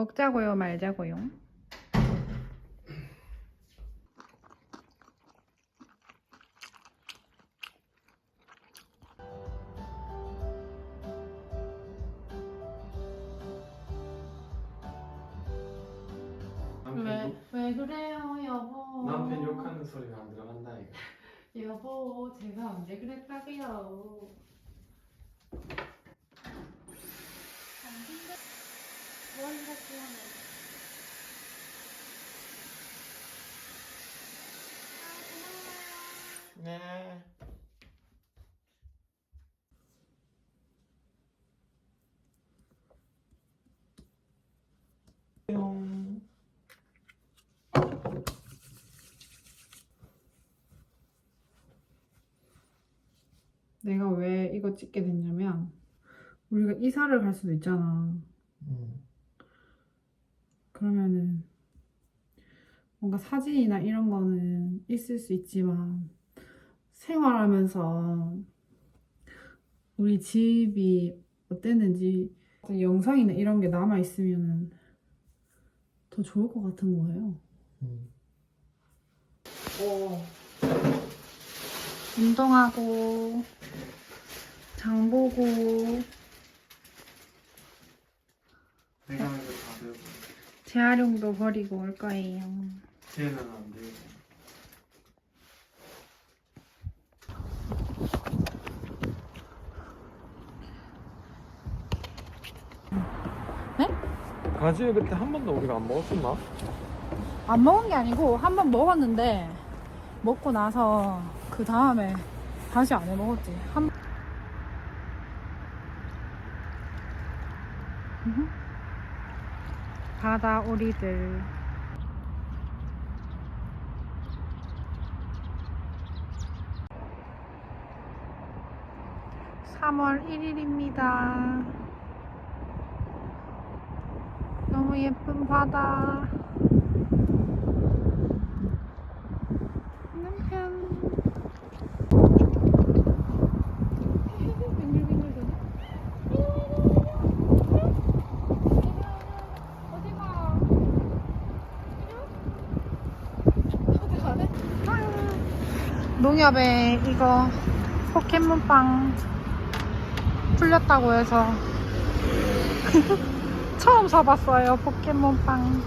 먹자고요, 말자고요. 왜, 욕, 왜 그래요, 여보? 남편 욕하는 소리가 안 들어간다 이거. 여보, 제가 언제 그랬다고요? 아, 고마워요. 네. 내가 왜 이거 찍게 됐냐면 우리가 이사를 갈 수도 있잖아. 음. 그러면은 뭔가 사진이나 이런 거는 있을 수 있지만 생활하면서 우리 집이 어땠는지 영상이나 이런 게 남아 있으면은 더 좋을 것 같은 거예요. 음. 운동하고 장 보고 내가 재활용도 버리고 올 거예요. 쟤는 안 되고. 네? 가지를 그때 한 번도 우리가 안 먹었었나? 안 먹은 게 아니고 한 번 먹었는데 먹고 나서 그 다음에 다시 안 해 먹었지. 한. 바다 오리들. (3월 1일입니다) 너무 예쁜 바다. 남편 빙글빙글 도네 어디가 어디 가네? 농협에 이거 포켓몬빵 풀렸다고 해서 처음 사봤어요 포켓몬빵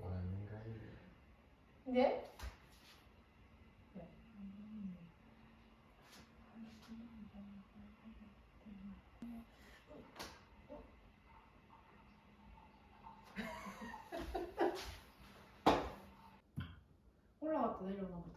뭐라는가 이게. 네? 올라갔다 내려오나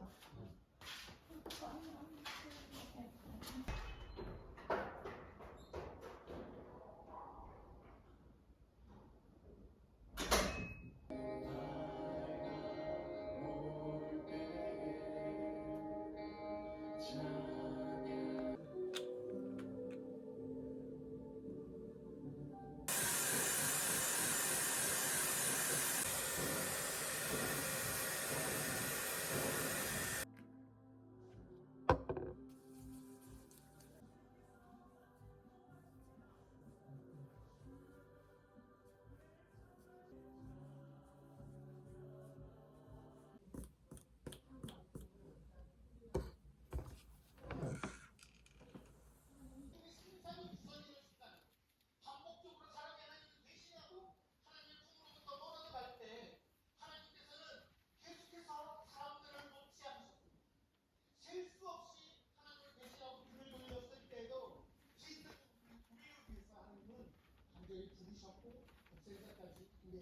vous avez utilisé le shampoo, vous savez pas qu'il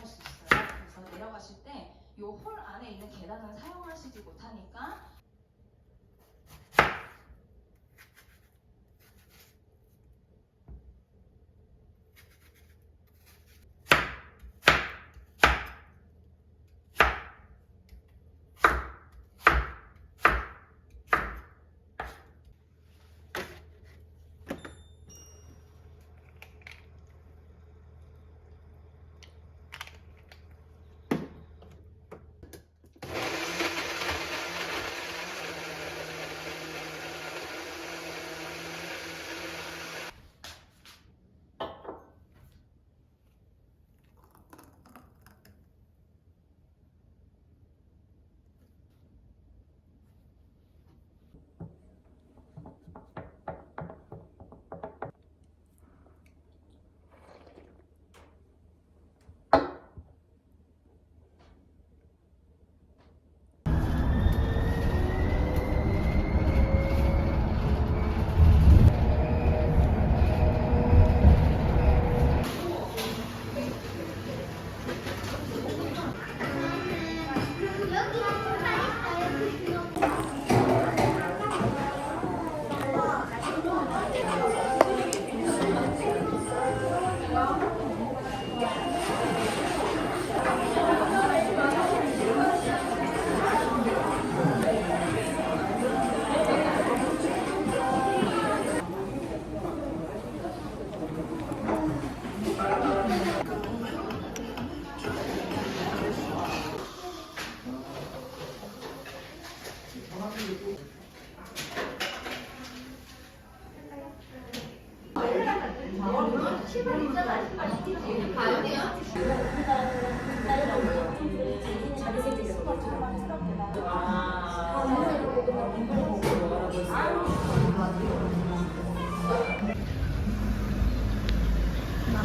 위험할 수 있어요. 그래서 내려가실 때 이 홀 안에 있는 계단은 사용하시지 못하니까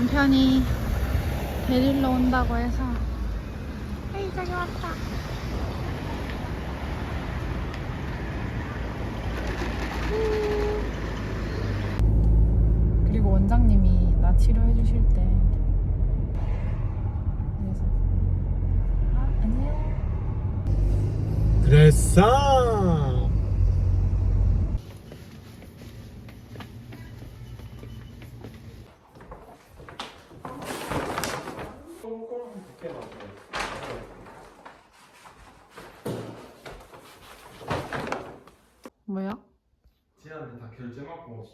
남편이 데리러 온다고 해서. 에이 저기 왔다. 그리고 원장님이 나 치료해 주실 때 그래서 아 안녕. 그랬어. 뭐야? 지한테 다 결제 받고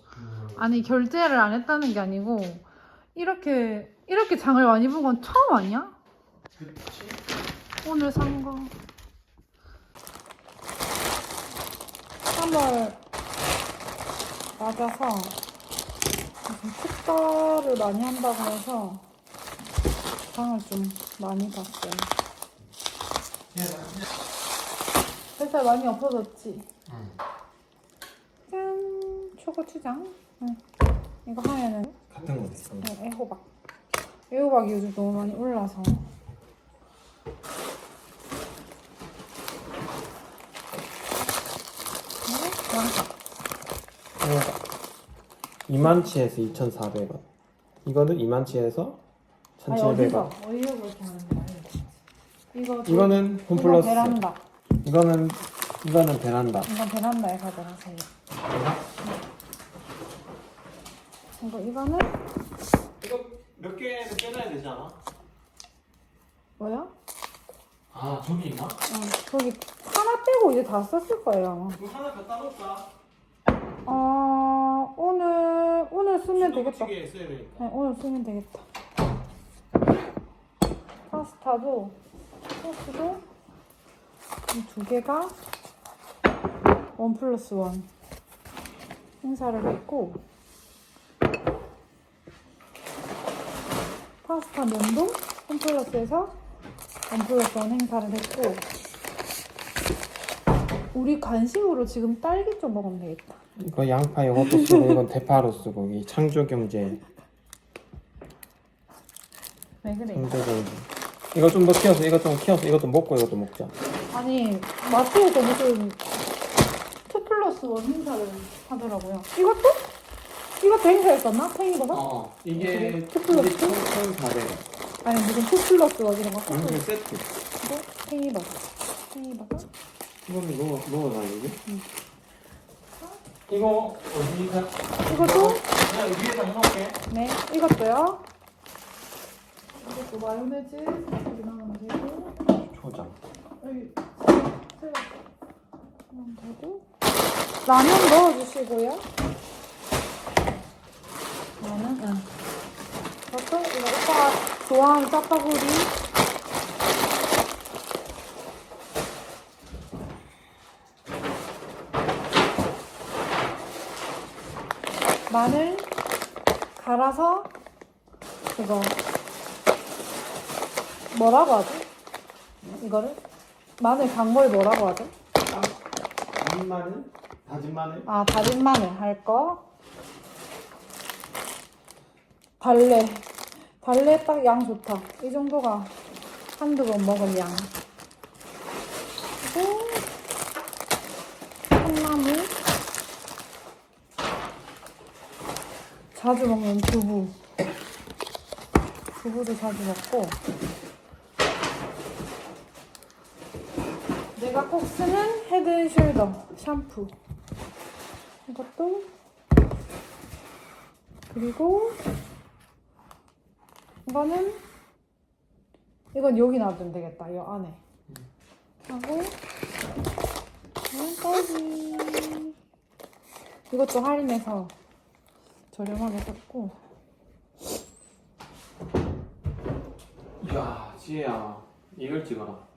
아니 결제를 안 했다는 게 아니고 이렇게 이렇게 장을 많이 본 건 처음 아니야? 그치? 오늘 산 거. 3월 맞아서 무슨 특가를 많이 한다고 해서 장을 좀 많이 봤어요. 뱃살 많이 없어졌지? 응. 짠! 초고추장. 응. 이거 하면은 같은 거 있어. 네, 애호박. 애호박이 요즘 너무 많이 올라서. 네, 양파. 2만치에서 2,400원. 이거는 2만치에서 아니 1,700원. 어디서? 어디서 그렇게 하는 거야? 이거 저- 이거는 이거 홈플러스. 베란다. 이거는 이거는 베란다. 이건 베란다에 가져가세요. 이거 이거는 이거 몇 개는 빼놔야 되지 않아? 뭐야? 아 저기 있나? 어, 거기 하나 빼고 이제 다 썼을 거예요. 아마. 그럼 하나 갖다 놓을까? 어 오늘 오늘 쓰면 되겠다. 수동치게 써야 되니까. 네, 오늘 쓰면 되겠다. 파스타도 소스도 이 두 개가 원 플러스 원. 행사를 했고 파스타 면도 홈 플러스에서 원 플러스 원 행사를 했고 우리 간식으로 지금 딸기 좀 먹으면 되겠다. 이거 양파 이것도 쓰고 이건 대파로 쓰고 이 창조 경제 왜 그래? 창조 경제 이거 좀 더 키워서 이거 좀 키워서 이것도 먹고 이것도 먹자 아니 마트에서 무슨 투 플러스 원 행사를 하더라고요. 이것도? 이것도 행사였었나? 팽이버섯? 어 이게 투 플러스? 총 1,400원 아니 무슨 투 플러스 원 이런 거? 이거 세트 이거 팽이버섯. 팽이버섯? 이거는 넣어, 넣어놔 이게 이거 어디 가 이것도? 그냥 위에다 해놓을게 네, 이것도요. 이것도 마요네즈 나가면 되고 초장 여기 새우 하면 되고 라면 넣어주시고요. 라면, 응. 이것도 이거 오빠가 좋아하는 짜파구리. 마늘 갈아서 그거 뭐라고 하죠? 이거를 마늘 간걸 뭐라고 하죠? 다진 마늘? 다진 마늘? 아 다진 마늘 할 거. 달래 달래 딱 양 좋다. 이 정도가 한두 번 먹을 양. 그리고 콩나물. 자주 먹는 두부. 두부도 자주 먹고. 내가 꼭 쓰는 헤드앤숄더 샴푸. 이것도. 그리고 이거는 이건 여기 놔두면 되겠다. 이 안에. 하고 떡이. 이것도 할인해서 저렴하게 샀고 야 지혜야 이걸 찍어라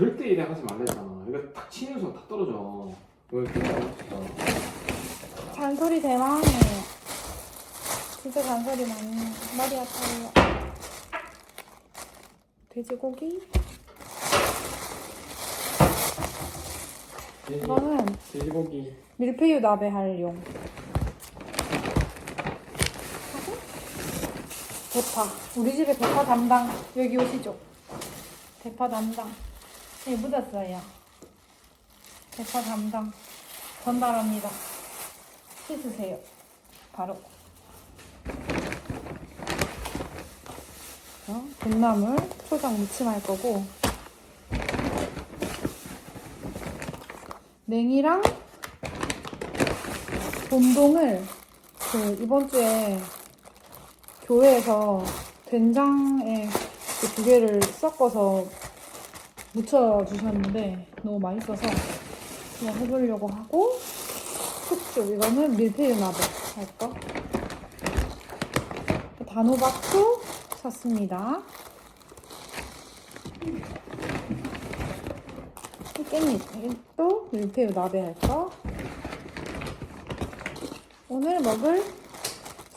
절대 이래 하지 말랬잖아 이거 딱 치는 순간 다 떨어져 왜 이렇게 떨어졌어 잔소리 대망이에요. 진짜 잔소리 많이 해요. 머리 아파요. 돼지고기. 이거는 돼지고기 밀푀유 나베 할 용. 하고 대파. 우리 집에 대파 담당 여기 오시죠. 대파 담당. 네, 묻었어요. 대파 담당 전달합니다. 씻으세요. 바로. 어, 콩나물, 초장 무침할 거고 냉이랑 봄동을 그 이번 주에 교회에서 된장에 그 두 개를 섞어서 무쳐 주셨는데 너무 맛있어서 그냥 해보려고 하고 숙주 이거는 밀푀유 나베 할 거. 단호박도 샀습니다. 깻잎 또 밀푀유 나베 할 거. 오늘 먹을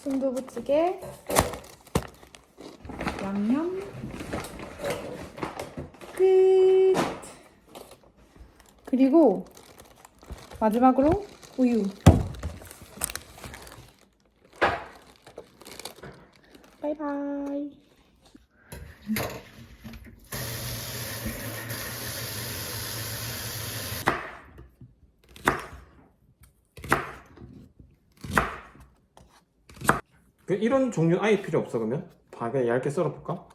순두부찌개 양념 그리고 마지막으로 우유. 바이바이. 그 이런 종류 아예 필요 없어 그러면? 다 그냥 얇게 썰어볼까?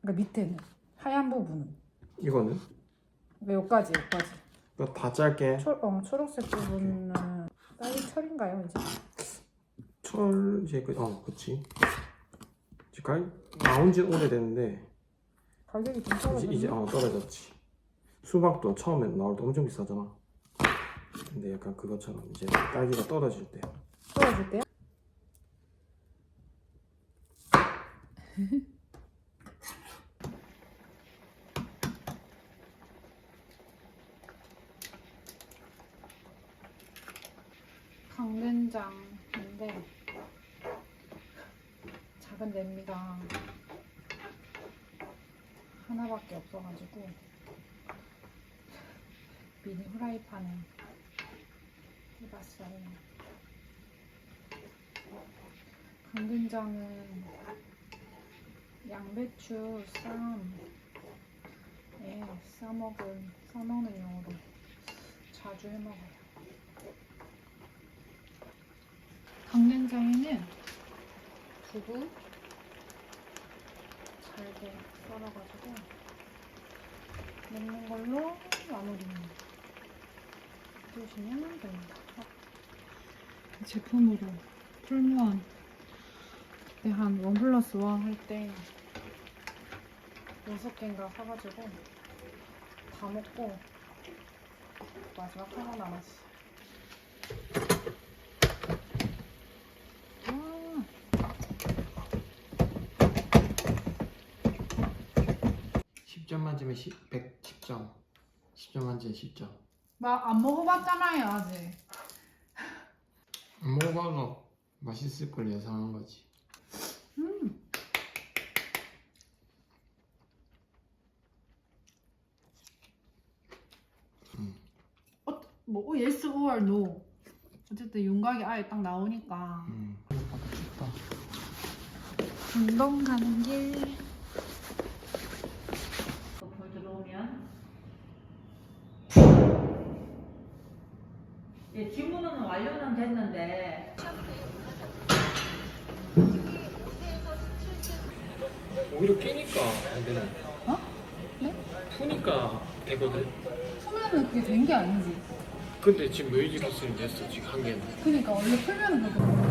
그러니까 밑에는 하얀 부분은 이거는? 그러니까 여기까지 여기까지. 다 짧게 초, 어, 초록색 부분은 딸기 철인가요 이제? 철 이제 그, 어 그치 이제 가 나온 지 오래됐는데 가격이 좀 이제, 떨어졌네. 이제 어 떨어졌지 수박도 처음에 나올 때 엄청 비싸잖아 근데 약간 그것처럼 이제 딸기가 떨어질 때 떨어질 때요? 강된장인데 작은 냄비가 하나밖에 없어가지고 미니 후라이팬에 해봤어요. 강된장은 양배추 쌈에 싸먹은 싸먹는 용으로 자주 해먹어요. 강된장에는 두부 잘게 썰어가지고 넣는 걸로 마무리 해주시면 됩니다. 이 제품으로 풀무원 그때 한원 플러스 원 할 때 여섯 개인가 사가지고 다 먹고 마지막 하나 남았어. 아, 10점 만점에 10, 110점 10점 만점에 10점 나안 먹어봤잖아요 아직. 안 먹어봐도 맛있을 걸 예상한 거지 음. 음. 어, 뭐 어, yes or no. 어쨌든 윤곽이 아예 딱 나오니까 음. 운동 가는 길. 불 들어오면 예, 완료는 됐는데 오히려 끼니까 안 되네 어? 네? 푸니까 되거든 풀면은 그게 된 게 아니지. 근데 지금 뮤직 리스닝 됐어 지금 한 개는 그러니까 원래 풀면은 그거.